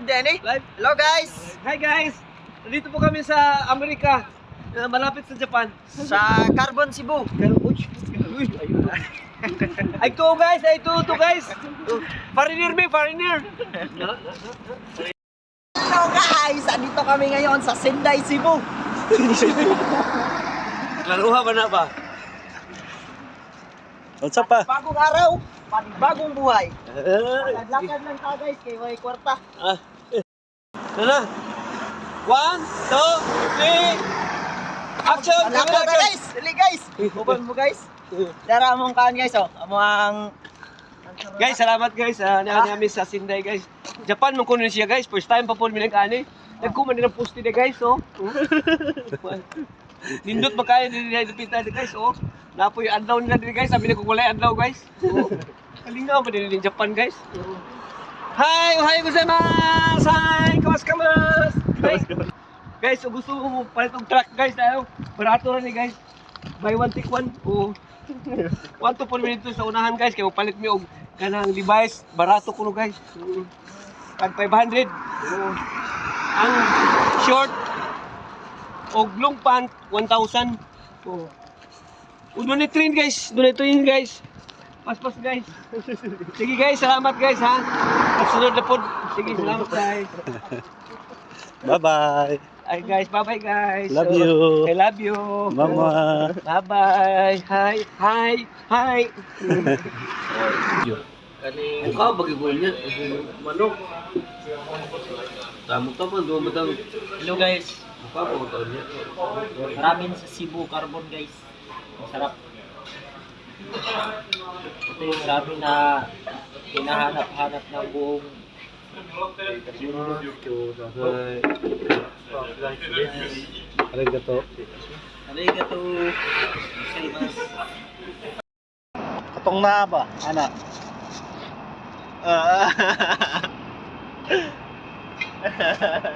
live din eh. Live. Hello guys. Hi guys! Dito po kami sa Amerika. malapit sa Japan. Sa Carbon Cebu. Ay to guys, ay to to guys. Foreigner me, foreigner. Hello guys. Andito kami ngayon sa Sinday, Cebu. Laruha ba na ba? What's up pa? Bagong araw, bagong buhay. Naglakad lang ta guys kay may kwarta. Ah. Ano? One, two, three. Action! Camera na guys. Dili guys. Uban mo guys. Dara among kaan guys oh. Among Guys, salamat guys. Uh, ah. namin sa Sinday guys. Japan mo kuno siya guys. First time pa po mi nag-ani. Nagkuman din ang posti na guys, oh. Nindot ba kayo din dito guys, oh. Napo yung adlaw nila din guys. Sabi na yung adlaw guys. Oh. Kalingaw pa din din Japan guys. Oh. Hi! Ohayo gozaimasu! Hi! Kamas kamas! Guys, guys, kung gusto mo palit ng truck guys, tayo. Barato na ni guys. Buy one, take one. Oh. One to four minutes sa unahan guys. Kaya palit mo og kanang device. Barato ko no guys. Tag 500. Oh. Ang short og long pant 1,000. Oh. O doon train guys. Doon train guys. Pas-pas guys. Sige guys, salamat guys ha. Pagsunod na po. Sige, salamat guys. Bye-bye. Ay guys, bye-bye guys. Love So, you. I love you. Mama. Bye-bye. Hi. Hi. Hi. Ang ka, bagay niya. Manok. Tamo ka man, doon batang. Hello guys, Mukha po niya. maraming sa Cebu Carbon guys. Masarap. Ramen na hinahanap-hanap ng buong Arigato. Arigato. Katong na ba? Ana. Ah.